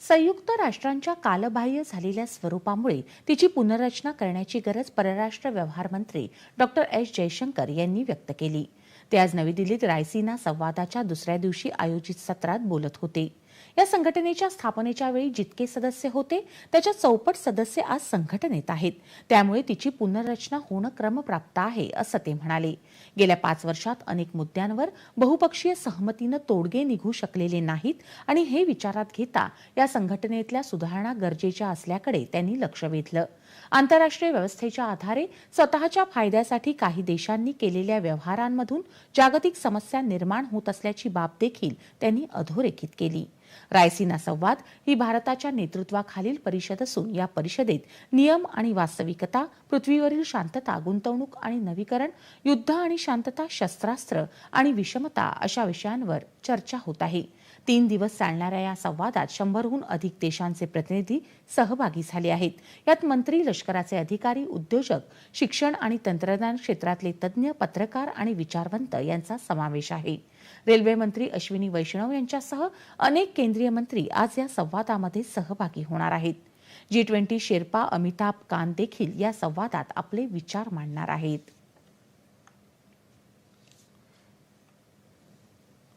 संयुक्त राष्ट्रांच्या कालबाह्य झालेल्या स्वरूपामुळे तिची पुनर्रचना करण्याची गरज परराष्ट्र व्यवहार मंत्री डॉक्टर एस जयशंकर यांनी व्यक्त केली. ते आज नवी दिल्लीत रायसीना संवादाच्या दुसऱ्या दिवशी आयोजित सत्रात बोलत होते. या संघटनेच्या स्थापनेच्या वेळी जितके सदस्य होते त्याच्या चौपट सदस्य आज संघटनेत आहेत. त्यामुळे तिची पुनर्रचना होणं क्रमप्राप्त आहे असं ते म्हणाले. गेल्या पाच वर्षात अनेक मुद्द्यांवर बहुपक्षीय सहमतीनं तोडगे निघू शकलेले नाहीत आणि हे विचारात घेता या संघटनेतल्या सुधारणा गरजेच्या असल्याकडे त्यांनी लक्ष वेधलं. आंतरराष्ट्रीय व्यवस्थेच्या आधारे स्वतःच्या फायद्यासाठी काही देशांनी केलेल्या व्यवहारांमधून जागतिक समस्या निर्माण होत असल्याची बाब देखील त्यांनी अधोरेखित केली. रायसिना संवाद ही भारताच्या नेतृत्वाखालील परिषद असून या परिषदेत नियम आणि वास्तविकता पृथ्वीवरील शांतता गुंतवणूक आणि नवीकरण युद्ध आणि शांतता शस्त्रास्त्र आणि विषमता अशा विषयांवर चर्चा होत आहे. तीन दिवस चालणाऱ्या या संवादात शंभरहून अधिक देशांचे प्रतिनिधी सहभागी झाले आहेत. यात मंत्री लष्कराचे अधिकारी उद्योजक शिक्षण आणि तंत्रज्ञान क्षेत्रातले तज्ज्ञ पत्रकार आणि विचारवंत यांचा समावेश आहे. रेल्वे मंत्री अश्विनी वैष्णव यांच्यासह अनेक केंद्रीय मंत्री आज या संवादामध्ये सहभागी होणार आहेत. जी ट्वेंटी शेर्पा अमिताभ कान देखील या संवादात आपले विचार मांडणार आहेत.